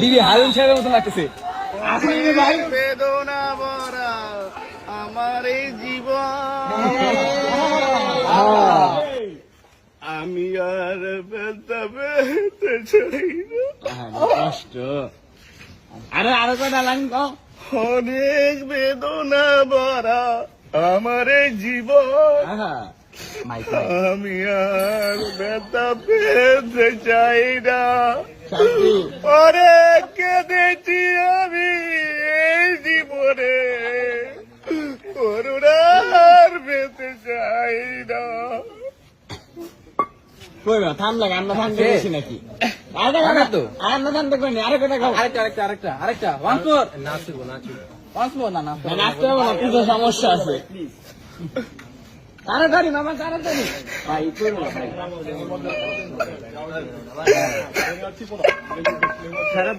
দিদি হারুন সাহেবের মতো লাগতেছে। বেদনা ভরা আমার এই জীবন। আমি আর বেদা বেতে চাই কষ্ট। আরে আরও কয়টা লাইন অনেক বেদনা ভরা আমার জীবন। আমি আর বেদা পেতে চাই না। শান্তি। অনেক কেঁদেছি আমি এই জীবনে। করুণার পেতে চাই না। কই না থাম লাগে আমরা থামতে গেছি নাকি? আরেকটা কথা তো। আমরা থামতে কই না আরেকটা খাও আরেকটা আরেকটা আরেকটা আরেকটা ওয়ান ফোর নাচবো নাচবো। ওয়ান্স না নাচবো না কিছু সমস্যা আছে। তাড়াতাড়ি মামা তাড়াতাড়ি। ভাই করব না ভাই। খারাপ